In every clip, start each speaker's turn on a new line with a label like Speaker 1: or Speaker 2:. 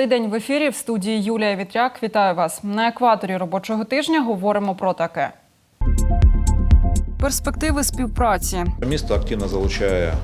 Speaker 1: Цей день в ефірі в студії Юлія Вітряк. Вітаю вас на екваторі робочого тижня. Говоримо про таке. Перспективи співпраці
Speaker 2: Місто активно залучає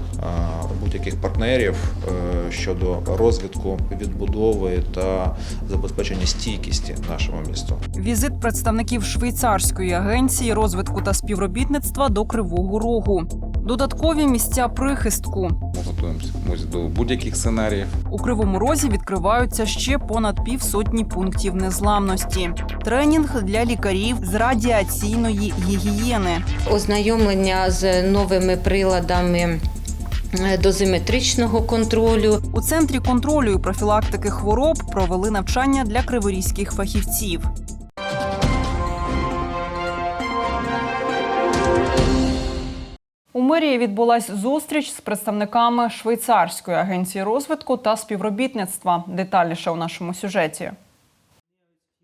Speaker 2: будь-яких партнерів е, щодо розвитку, відбудови та забезпечення стійкісті нашого міста.
Speaker 1: Візит представників швейцарської агенції розвитку та співробітництва до Кривого Рогу. Додаткові місця прихистку
Speaker 3: Ми готуємося до будь-яких сценаріїв.
Speaker 1: у Кривому Розі відкриваються ще понад півсотні пунктів незламності. Тренінг для лікарів з радіаційної гігієни.
Speaker 4: ознайомлення з новими приладами е, дозиметричного контролю.
Speaker 1: У центрі контролю і профілактики хвороб провели навчання для криворізьких фахівців. Мерії відбулась зустріч з представниками швейцарської агенції розвитку та співробітництва. Детальніше у нашому сюжеті.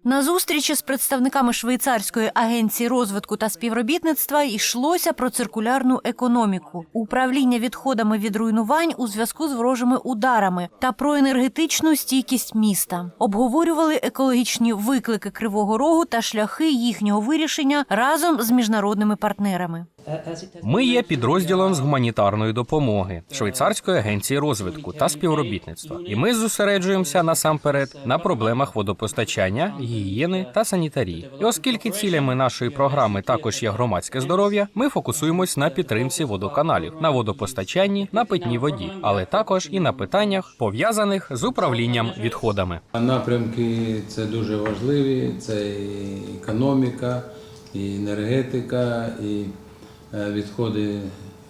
Speaker 5: На зустрічі з представниками швейцарської агенції розвитку та співробітництва йшлося про циркулярну економіку, управління відходами від руйнувань у зв'язку з ворожими ударами та про енергетичну стійкість міста. Обговорювали екологічні виклики Кривого Рогу та шляхи їхнього вирішення разом з міжнародними партнерами.
Speaker 6: Ми є підрозділом з гуманітарної допомоги швейцарської агенції розвитку та співробітництва, і ми зосереджуємося насамперед на проблемах водопостачання, гігієни та санітарії. І оскільки цілями нашої програми також є громадське здоров'я, ми фокусуємось на підтримці водоканалів, на водопостачанні, на питній воді, але також і на питаннях пов'язаних з управлінням відходами.
Speaker 7: Напрямки це дуже важливі, це і економіка, і енергетика, і відходи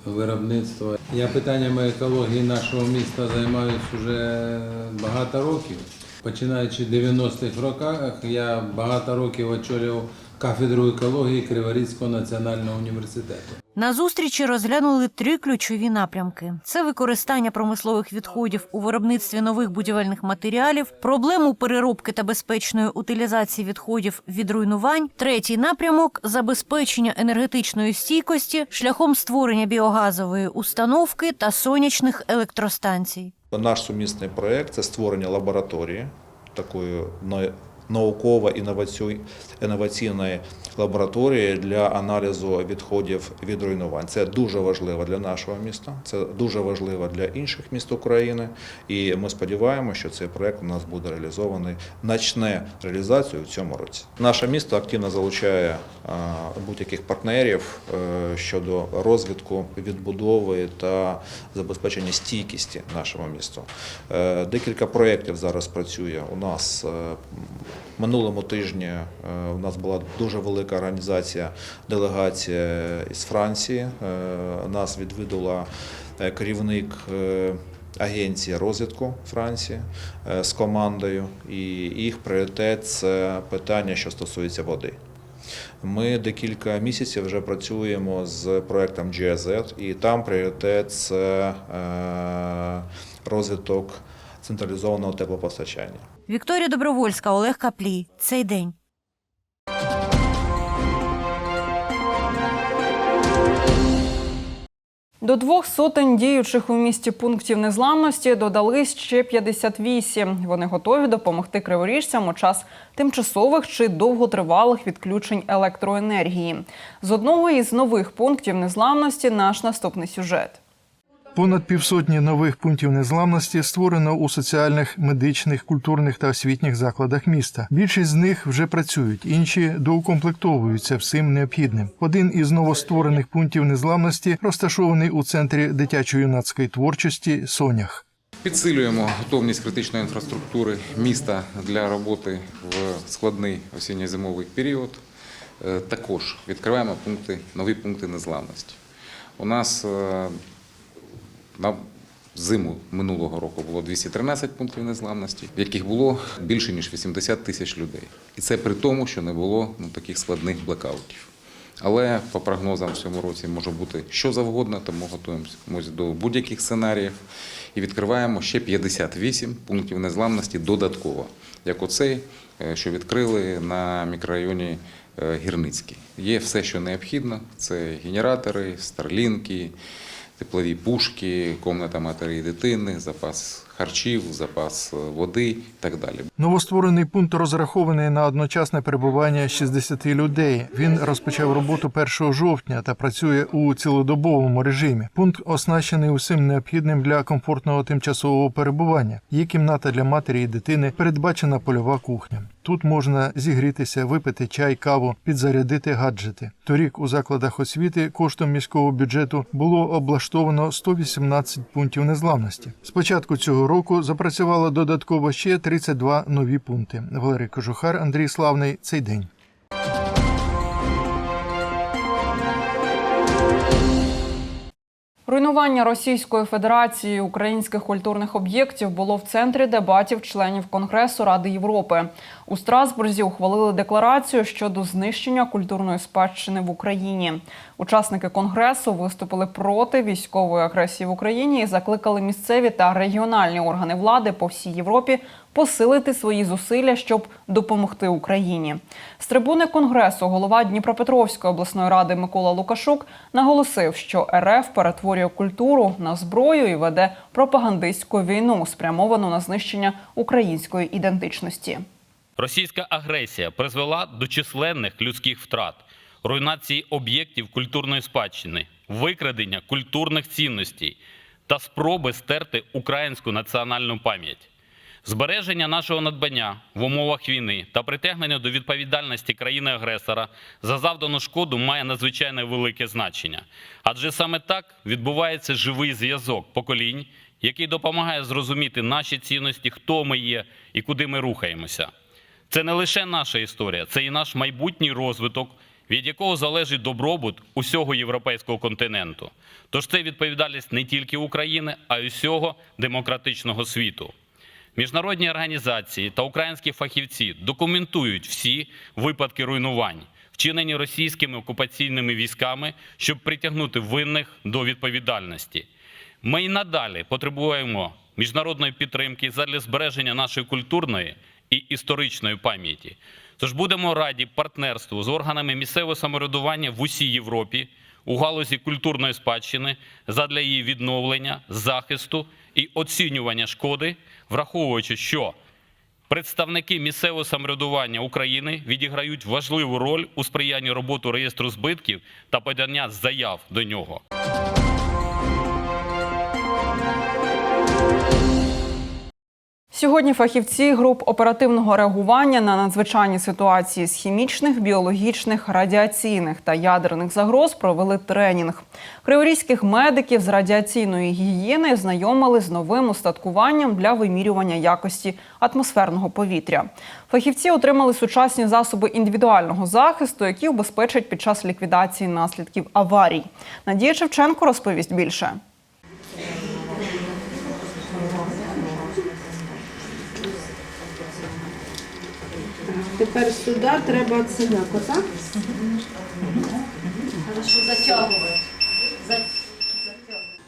Speaker 7: виробництва. Я питаннями екології нашого міста займаюся вже багато років. Починаючи в 90-х роках, я багато років очолював кафедру екології Криворізького національного університету.
Speaker 5: На зустрічі розглянули три ключові напрямки: це використання промислових відходів у виробництві нових будівельних матеріалів, проблему переробки та безпечної утилізації відходів від руйнувань. Третій напрямок забезпечення енергетичної стійкості шляхом створення біогазової установки та сонячних електростанцій.
Speaker 2: Наш сумісний проєкт це створення лабораторії такої на- науково-інноваційної лабораторії для аналізу відходів від руйнувань. Це дуже важливо для нашого міста, це дуже важливо для інших міст України. І ми сподіваємося, що цей проєкт у нас буде реалізований, начне реалізацію в цьому році. Наше місто активно залучає будь-яких партнерів е, щодо розвитку, відбудови та забезпечення стійкісті нашого міста. Е, Декілька проєктів зараз працює у нас. Минулому тижні е, у нас була дуже велика організація, делегація із Франції. Е, Нас відвідала е, керівник агенції розвитку Франції з командою, і їх пріоритет це питання, що стосується води. Ми декілька місяців вже працюємо з проектом GIZ, і там пріоритет це розвиток централізованого теплопостачання.
Speaker 5: Вікторія Добровольська, Олег Каплій. Цей день.
Speaker 1: До двох сотень діючих у місті пунктів незламності додались ще 58. Вони готові допомогти криворіжцям у час тимчасових чи довготривалих відключень електроенергії. З одного із нових пунктів незламності наш наступний сюжет.
Speaker 8: Понад півсотні нових пунктів незламності створено у соціальних, медичних, культурних та освітніх закладах міста. Більшість з них вже працюють, інші доукомплектовуються всім необхідним. Один із новостворених пунктів незламності розташований у центрі дитячо-юнацької творчості Сонях.
Speaker 3: Підсилюємо готовність критичної інфраструктури міста для роботи в складний осінньо-зимовий період. Е, Також відкриваємо пункти, нові пункти незламності. У нас е, на зиму минулого року було 213 пунктів незламності, в яких було більше ніж 80 тисяч людей. І це при тому, що не було ну, таких складних блекаутів. Але по прогнозам в цьому році може бути що завгодно, тому готуємося до будь-яких сценаріїв і відкриваємо ще 58 пунктів незламності додатково, як оцей, е, що відкрили на мікрорайоні е, Гірницький. Є все, що необхідно: це генератори, старлінки, теплові пушки, комната матері і дитини, запас харчів, запас е, води і так далі.
Speaker 8: Новостворений пункт розрахований на одночасне перебування 60 людей. Він розпочав роботу 1 жовтня та працює у цілодобовому режимі. Пункт оснащений усім необхідним для комфортного тимчасового перебування. Є кімната для матері і дитини, передбачена польова кухня. Тут можна зігрітися, випити чай, каву, підзарядити гаджети. Торік у закладах освіти коштом міського бюджету було облаштовано 118 пунктів незламності. З початку цього року запрацювало додатково ще 32 нові пункти. Валерій Кожухар, Андрій Славний. Цей день.
Speaker 1: Руйнування Російської Федерації українських культурних об'єктів було в центрі дебатів членів Конгресу Ради Європи. У Страсбурзі ухвалили декларацію щодо знищення культурної спадщини в Україні. Учасники конгресу виступили проти військової агресії в Україні і закликали місцеві та регіональні органи влади по всій Європі посилити свої зусилля, щоб допомогти Україні. З трибуни конгресу голова Дніпропетровської обласної ради Микола Лукашук наголосив, що РФ перетворює культуру на зброю і веде пропагандистську війну, спрямовану на знищення української ідентичності.
Speaker 9: Російська агресія призвела до численних людських втрат, руйнації об'єктів культурної спадщини, викрадення культурних цінностей та спроби стерти українську національну пам'ять. Збереження нашого надбання в умовах війни та притягнення до відповідальності країни-агресора за завдану шкоду має надзвичайно велике значення. Адже саме так відбувається живий зв'язок поколінь, який допомагає зрозуміти наші цінності, хто ми є і куди ми рухаємося. Це не лише наша історія, це і наш майбутній розвиток, від якого залежить добробут усього європейського континенту. Тож це відповідальність не тільки України, а й усього демократичного світу. Міжнародні організації та українські фахівці документують всі випадки руйнувань, вчинені російськими окупаційними військами, щоб притягнути винних до відповідальності. Ми й надалі потребуємо міжнародної підтримки задля збереження нашої культурної і історичної пам'яті. Тож будемо раді партнерству з органами місцевого самоврядування в усій Європі у галузі культурної спадщини задля її відновлення, захисту і оцінювання шкоди, враховуючи, що представники місцевого самоврядування України відіграють важливу роль у сприянні роботи реєстру збитків та подання заяв до нього.
Speaker 1: Сьогодні фахівці груп оперативного реагування на надзвичайні ситуації з хімічних, біологічних, радіаційних та ядерних загроз провели тренінг. Криворізьких медиків з радіаційної гігієни знайомили з новим устаткуванням для вимірювання якості атмосферного повітря. Фахівці отримали сучасні засоби індивідуального захисту, які убезпечать під час ліквідації наслідків аварій. Надія Шевченко розповість більше.
Speaker 10: Тепер сюди треба цигаку, так?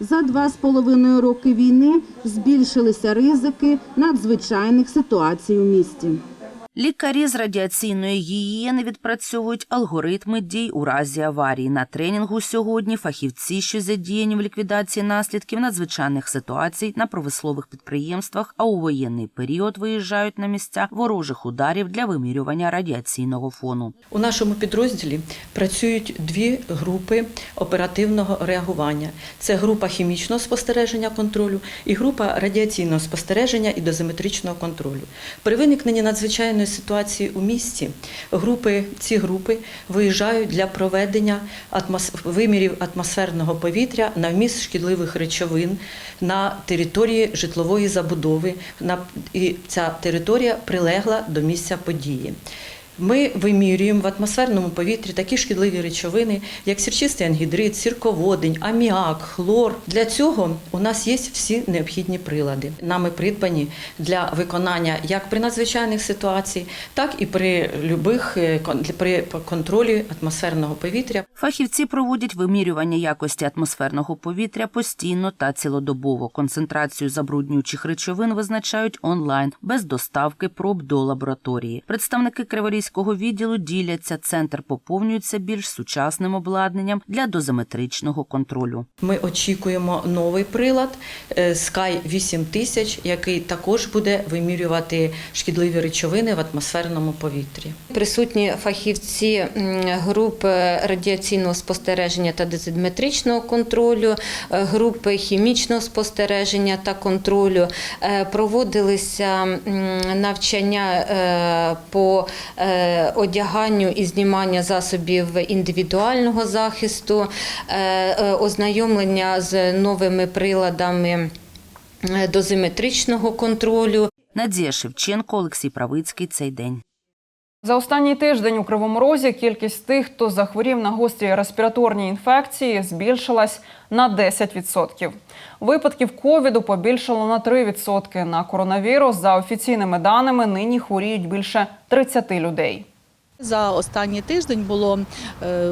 Speaker 10: За два з половиною роки війни збільшилися ризики надзвичайних ситуацій у місті.
Speaker 11: Лікарі з радіаційної гігієни відпрацьовують алгоритми дій у разі аварії. На тренінгу сьогодні фахівці, що задіяні в ліквідації наслідків надзвичайних ситуацій на промислових підприємствах, а у воєнний період виїжджають на місця ворожих ударів для вимірювання радіаційного фону.
Speaker 12: У нашому підрозділі працюють дві групи оперативного реагування: це група хімічного спостереження контролю і група радіаційного спостереження і дозиметричного контролю. При виникненні надзвичайної ситуації у місті групи ці групи виїжджають для проведення атмос... вимірів атмосферного повітря на вміст шкідливих речовин на території житлової забудови. На... І ця територія прилегла до місця події. Ми вимірюємо в атмосферному повітрі такі шкідливі речовини, як сірчистий ангідрид, сірководень, аміак, хлор. Для цього у нас є всі необхідні прилади. Нами придбані для виконання як при надзвичайних ситуаціях, так і при любих е, при контролі атмосферного повітря.
Speaker 11: Фахівці проводять вимірювання якості атмосферного повітря постійно та цілодобово. Концентрацію забруднюючих речовин визначають онлайн без доставки проб до лабораторії. Представники Криворізької Криворізького відділу діляться. Центр поповнюється більш сучасним обладнанням для дозиметричного контролю.
Speaker 12: Ми очікуємо новий прилад е, Sky 8000, який також буде вимірювати шкідливі речовини в атмосферному повітрі.
Speaker 4: Присутні фахівці групи радіаційного спостереження та дозиметричного контролю, е, групи хімічного спостереження та контролю. Е, Проводилися навчання е, по е, одяганню і знімання засобів індивідуального захисту, е, е, ознайомлення з новими приладами е, дозиметричного контролю.
Speaker 11: Надія Шевченко, Олексій Правицький. Цей день.
Speaker 1: За останній тиждень у Кривому Розі кількість тих, хто захворів на гострі респіраторні інфекції, збільшилась на 10%. Випадків ковіду побільшало на 3%. На коронавірус, за офіційними даними, нині хворіють більше 30 людей.
Speaker 13: За останній тиждень було е,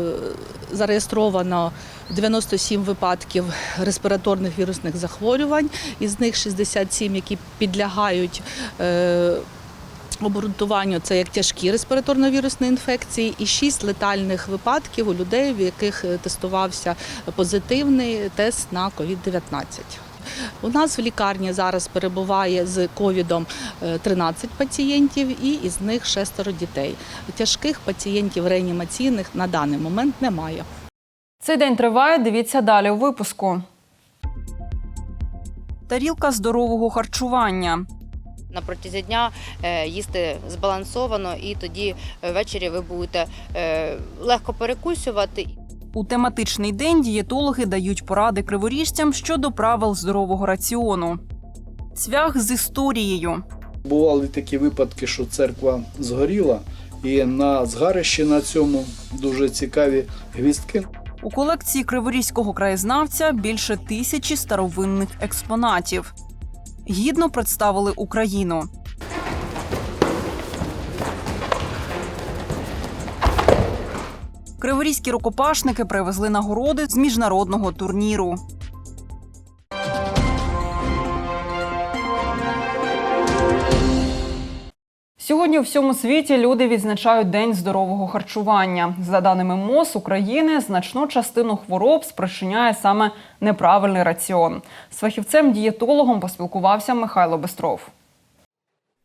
Speaker 13: зареєстровано 97 випадків респіраторних вірусних захворювань, із них 67, які підлягають е, обґрунтуванню, це як тяжкі респіраторно-вірусні інфекції, і 6 летальних випадків у людей, в яких е, тестувався позитивний тест на COVID-19. У нас в лікарні зараз перебуває з ковідом е, 13 пацієнтів, і із них шестеро дітей. Тяжких пацієнтів реанімаційних на даний момент немає.
Speaker 1: Цей день триває. Дивіться далі у випуску. Тарілка здорового харчування.
Speaker 14: На протязі дня е, їсти збалансовано, і тоді ввечері ви будете е, легко перекусювати.
Speaker 1: У тематичний день дієтологи дають поради криворіжцям щодо правил здорового раціону. Цвях з історією.
Speaker 15: Бували такі випадки, що церква згоріла, і на згарищі на цьому дуже цікаві гвіздки.
Speaker 1: У колекції криворізького краєзнавця більше тисячі старовинних експонатів. Гідно представили Україну. Криворізькі рукопашники привезли нагороди з міжнародного турніру. Сьогодні у всьому світі люди відзначають День здорового харчування. За даними МОЗ України, значну частину хвороб спричиняє саме неправильний раціон. З фахівцем-дієтологом поспілкувався Михайло Бестров.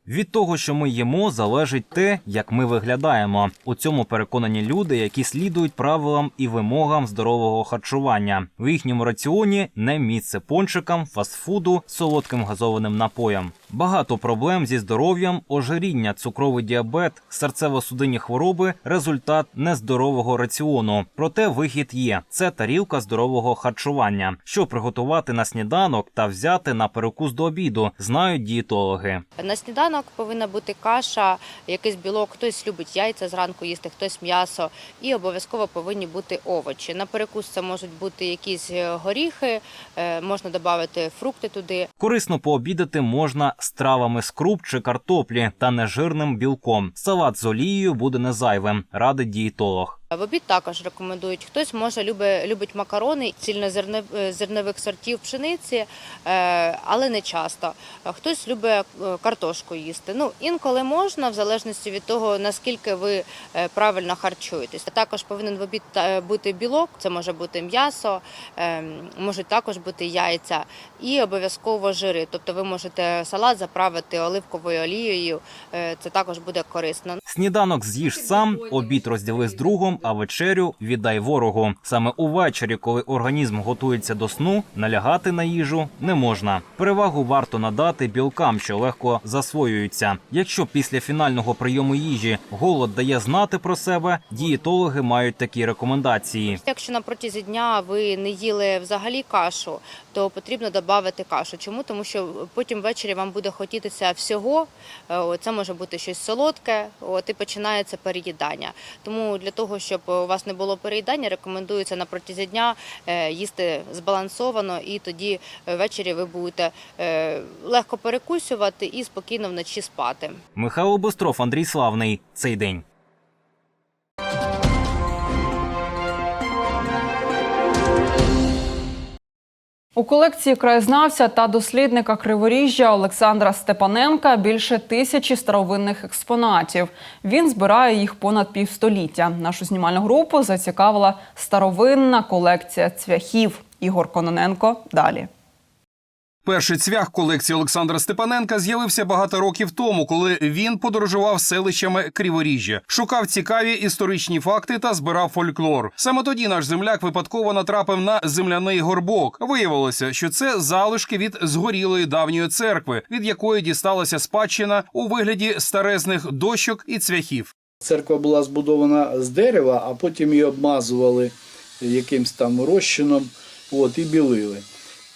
Speaker 16: Від того, що ми їмо, залежить те, як ми виглядаємо. У цьому переконані люди, які слідують правилам і вимогам здорового харчування. В їхньому раціоні не місце пончикам, фастфуду, солодким газованим напоям. Багато проблем зі здоров'ям, ожиріння, цукровий діабет, серцево-судинні хвороби результат нездорового раціону. Проте вихід є: це тарілка здорового харчування. Що приготувати на сніданок та взяти на перекус до обіду, знають дієтологи.
Speaker 14: На сніданок повинна бути каша, якийсь білок. Хтось любить яйця зранку їсти, хтось м'ясо, і обов'язково повинні бути овочі. На перекус це можуть бути якісь е, горіхи, е, можна додати фрукти туди.
Speaker 16: Корисно пообідати можна стравами з круп чи картоплі та нежирним білком. Салат з олією буде не зайвим, радить дієтолог.
Speaker 14: В обід також рекомендують. Хтось може любить, любить макарони цільнозернових сортів пшениці, е, але не часто. Хтось любить е, картошку їсти. Ну інколи можна, в залежності від того наскільки ви е, правильно харчуєтесь. Також повинен в обід е, бути білок. Це може бути м'ясо, е, можуть також бути яйця і обов'язково жири. Тобто ви можете салат заправити оливковою олією. е, Це також буде корисно.
Speaker 16: Сніданок з'їж сам, обід розділи з другом, а вечерю віддай ворогу. Саме увечері, коли організм готується до сну, налягати на їжу не можна. Перевагу варто надати білкам, що легко засвоюються. Якщо після фінального прийому їжі голод дає знати про себе, дієтологи мають такі рекомендації.
Speaker 14: Якщо на протязі дня ви не їли взагалі кашу, то потрібно додати кашу. Чому? Тому що потім ввечері вам буде хотітися всього. Е, Це може бути щось солодке, от і починається переїдання. Тому для того, щоб у вас не було переїдання, рекомендується на протязі дня е, їсти збалансовано, і тоді е, ввечері ви будете легко перекусювати і спокійно вночі спати.
Speaker 16: Михайло Бостров, Андрій Славний. Цей день.
Speaker 1: У колекції краєзнавця та дослідника Криворіжжя Олександра Степаненка більше тисячі старовинних експонатів. Він збирає їх понад півстоліття. Нашу знімальну групу зацікавила старовинна колекція цвяхів. Ігор Кононенко далі.
Speaker 17: Перший цвях колекції Олександра Степаненка з'явився багато років тому, коли він подорожував селищами Криворіжжя, шукав цікаві історичні факти та збирав фольклор. Саме тоді наш земляк випадково натрапив на земляний горбок. Виявилося, що це залишки від згорілої давньої церкви, від якої дісталася спадщина у вигляді старезних дощок і цвяхів.
Speaker 15: Церква була збудована з дерева, а потім її обмазували якимсь там розчином от, і білили.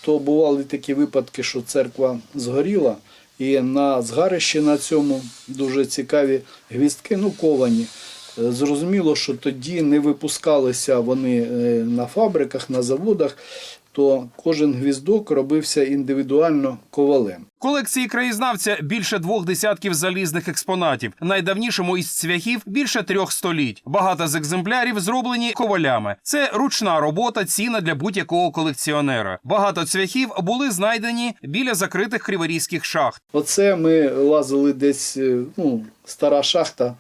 Speaker 15: То бували такі випадки, що церква згоріла, і на згарищі на цьому дуже цікаві гвіздки, ну ковані. Е, Зрозуміло, що тоді не випускалися вони е, на фабриках, на заводах, то кожен гвіздок робився індивідуально ковалем.
Speaker 17: В колекції краєзнавця більше двох десятків залізних експонатів. Найдавнішому із цвяхів більше трьох століть. Багато з екземплярів зроблені ковалями. Це ручна робота, ціна для будь-якого колекціонера. Багато цвяхів були знайдені біля закритих криворізьких шахт.
Speaker 15: Оце ми лазили десь, е, ну, стара шахта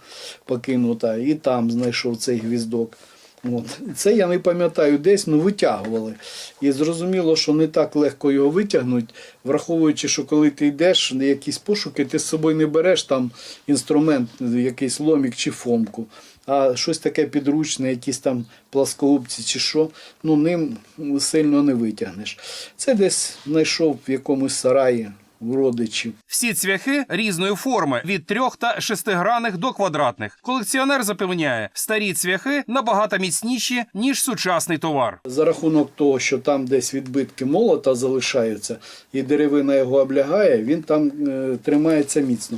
Speaker 15: покинута, і там знайшов цей гвіздок. От. Це я не пам'ятаю, десь ну, витягували. І зрозуміло, що не так легко його витягнути, враховуючи, що коли ти йдеш на якісь пошуки, ти з собою не береш там інструмент, якийсь ломік чи фомку. А щось таке підручне, якісь там пласкогубці чи що, ну ним сильно не витягнеш. Це десь знайшов в якомусь сараї у родичів.
Speaker 17: Всі цвяхи різної форми від трьох та шестигранних до квадратних. Колекціонер запевняє, старі цвяхи набагато міцніші ніж сучасний товар.
Speaker 15: За рахунок того, що там десь відбитки молота залишаються, і деревина його облягає, він там е, тримається міцно.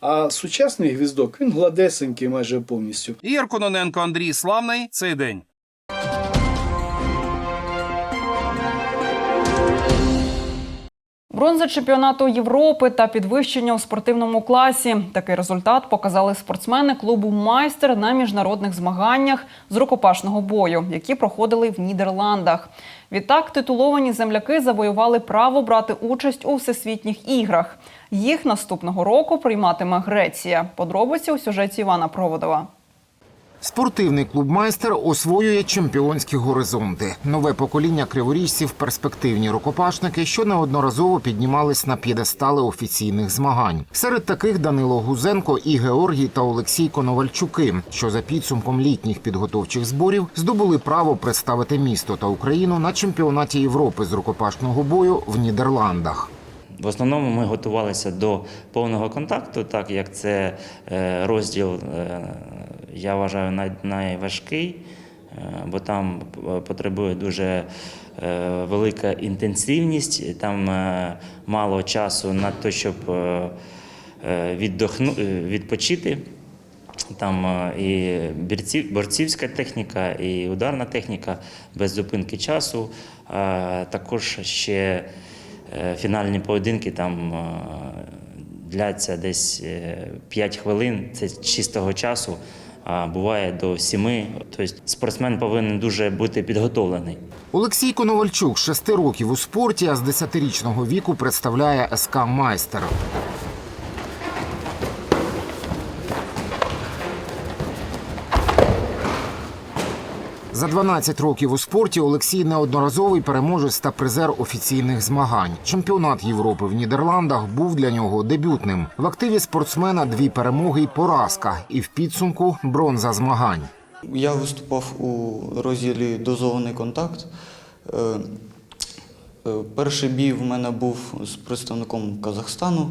Speaker 15: А сучасний гвіздок він гладесенький майже повністю.
Speaker 17: Ігор Кононенко, Андрій Славний. Цей день.
Speaker 1: Бронза чемпіонату Європи та підвищення у спортивному класі. Такий результат показали спортсмени клубу Майстер на міжнародних змаганнях з рукопашного бою, які проходили в Нідерландах. Відтак титуловані земляки завоювали право брати участь у всесвітніх іграх. Їх наступного року прийматиме Греція. Подробиці у сюжеті Івана Проводова.
Speaker 18: Спортивний клуб майстер освоює чемпіонські горизонти. Нове покоління криворіжців перспективні рукопашники, що неодноразово піднімались на п'єдестали офіційних змагань. Серед таких Данило Гузенко і Георгій та Олексій Коновальчуки, що за підсумком літніх підготовчих зборів здобули право представити місто та Україну на чемпіонаті Європи з рукопашного бою в Нідерландах.
Speaker 19: В основному ми готувалися до повного контакту, так як це е, розділ, е, я вважаю, найважкий, е, бо там потребує дуже велика інтенсивність, там мало часу на те, щоб відпочити. Там і борцівська техніка, і ударна техніка без зупинки часу. Також ще фінальні поєдинки там е, дляться десь е, 5 хвилин, це чистого часу, а буває до 7. Тобто спортсмен повинен дуже бути підготовлений.
Speaker 18: Олексій Коновальчук шести 6 років у спорті, а з 10-річного віку представляє СК Майстер. За 12 років у спорті Олексій неодноразовий переможець та призер офіційних змагань. Чемпіонат Європи в Нідерландах був для нього дебютним. В активі спортсмена дві перемоги й поразка, і в підсумку бронза змагань.
Speaker 20: Я виступав у розділі дозований контакт. Е, е, Перший бій в мене був з представником Казахстану.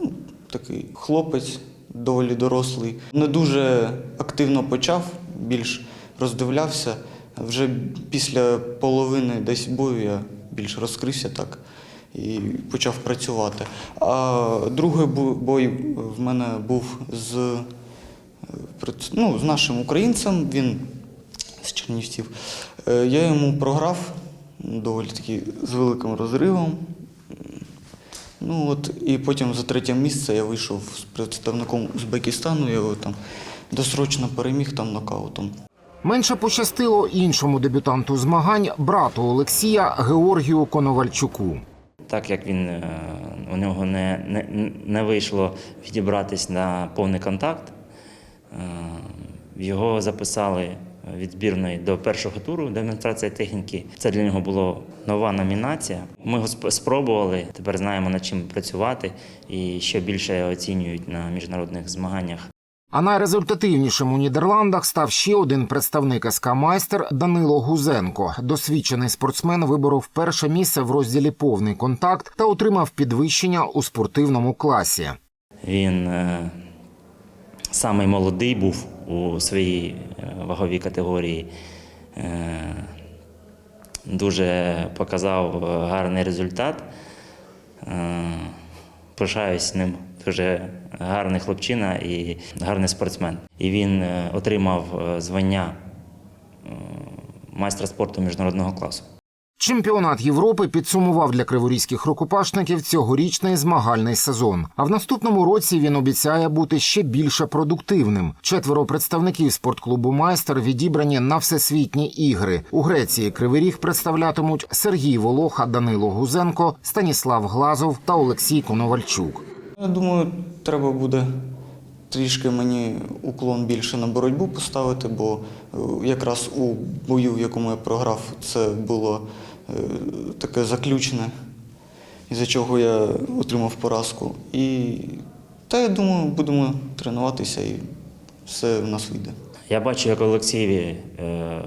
Speaker 20: Ну, Такий хлопець, доволі дорослий. Не дуже активно почав, більш роздивлявся. Вже після половини десь бою я більш розкрився так і почав працювати. А другий бой в мене був з ну, з нашим українцем, він з Чернівців. Е, Я йому програв доволі таки з великим розривом. Ну от, і потім за третє місце я вийшов з представником Узбекистану, я його там досрочно переміг там нокаутом.
Speaker 18: Менше пощастило іншому дебютанту змагань, брату Олексія Георгію Коновальчуку.
Speaker 19: Так як він е, у нього не, не, не вийшло відібратись на повний контакт, е, його записали від збірної до першого туру демонстрація техніки. Це для нього була нова номінація. Ми спробували. Тепер знаємо над чим працювати і що більше оцінюють на міжнародних змаганнях.
Speaker 18: А найрезультативнішим у Нідерландах став ще один представник СК Майстер Данило Гузенко. Досвідчений спортсмен виборов перше місце в розділі повний контакт та отримав підвищення у спортивному класі.
Speaker 19: Він е, самий молодий був у своїй е, ваговій категорії. Е, дуже показав е, гарний результат. Пишаюсь ним. Дуже гарний хлопчина і гарний спортсмен. І він е, отримав е, звання е, майстра спорту міжнародного класу.
Speaker 18: Чемпіонат Європи підсумував для криворізьких рукопашників цьогорічний змагальний сезон. А в наступному році він обіцяє бути ще більше продуктивним. Четверо представників спортклубу майстер відібрані на всесвітні ігри. У Греції Кривий Ріг представлятимуть Сергій Волоха, Данило Гузенко, Станіслав Глазов та Олексій Коновальчук.
Speaker 20: Я думаю, треба буде трішки мені уклон більше на боротьбу поставити, бо е, якраз у бою, в якому я програв, це було е, таке заключне, із-за чого я отримав поразку. І та я думаю, будемо тренуватися і все в нас вийде.
Speaker 19: Я бачу, як Олексій е,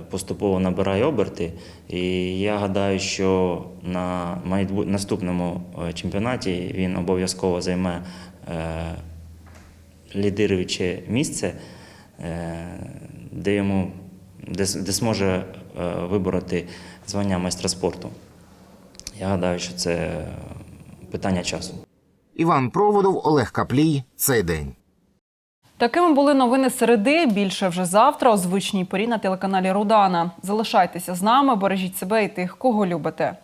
Speaker 19: поступово набирає оберти, і я гадаю, що на наступному е, чемпіонаті він обов'язково займе е, лідируюче місце, де йому де, де зможе вибороти звання майстра спорту. Я гадаю, що це питання часу.
Speaker 18: Іван Проводов, Олег Каплій. Цей день.
Speaker 1: Такими були новини середи. Більше вже завтра о звичній порі на телеканалі Рудана. Залишайтеся з нами, бережіть себе і тих, кого любите.